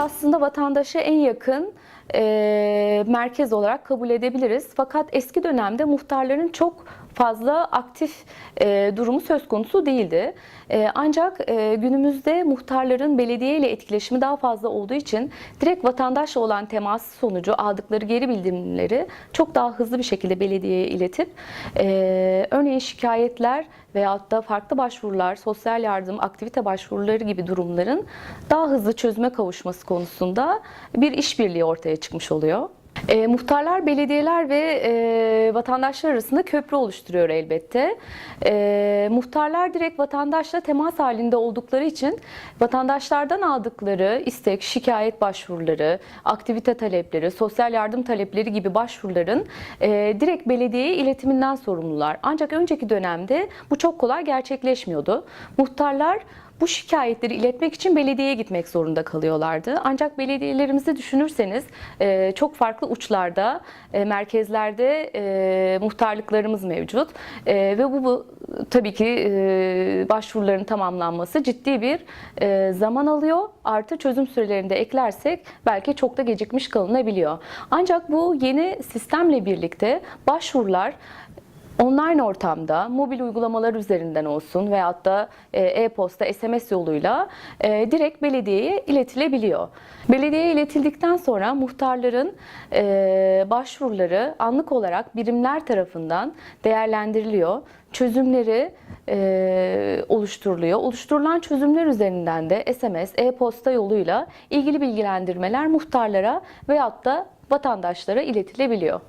aslında vatandaşa en yakın e, merkez olarak kabul edebiliriz. Fakat eski dönemde muhtarların çok fazla aktif e, durumu söz konusu değildi. E, ancak e, günümüzde muhtarların belediye ile etkileşimi daha fazla olduğu için direkt vatandaşla olan teması sonucu aldıkları geri bildirimleri çok daha hızlı bir şekilde belediyeye iletip e, örneğin şikayetler veyahut da farklı başvurular, sosyal yardım, aktivite başvuruları gibi durumların daha hızlı çözüme kavuşması konusunda bir işbirliği ortaya çıkmış oluyor. E, muhtarlar, belediyeler ve e, vatandaşlar arasında köprü oluşturuyor elbette. E, muhtarlar direkt vatandaşla temas halinde oldukları için vatandaşlardan aldıkları istek, şikayet başvuruları, aktivite talepleri, sosyal yardım talepleri gibi başvuruların e, direkt belediyeye iletiminden sorumlular. Ancak önceki dönemde bu çok kolay gerçekleşmiyordu. Muhtarlar bu şikayetleri iletmek için belediyeye gitmek zorunda kalıyorlardı. Ancak belediyelerimizi düşünürseniz e, çok farklı uçlarda, e, merkezlerde e, muhtarlıklarımız mevcut. Ve bu, bu tabii ki başvuruların tamamlanması ciddi bir zaman alıyor. Artı çözüm sürelerini de eklersek belki çok da gecikmiş kalınabiliyor. Ancak bu yeni sistemle birlikte başvurular online ortamda mobil uygulamalar üzerinden olsun veyahut da e, e-posta, SMS yoluyla e, direkt belediyeye iletilebiliyor. Belediyeye iletildikten sonra muhtarların e, başvuruları anlık olarak birimler tarafından değerlendiriliyor. Çözümleri e, oluşturuluyor. Oluşturulan çözümler üzerinden de SMS, e-posta yoluyla ilgili bilgilendirmeler muhtarlara veyahut da vatandaşlara iletilebiliyor.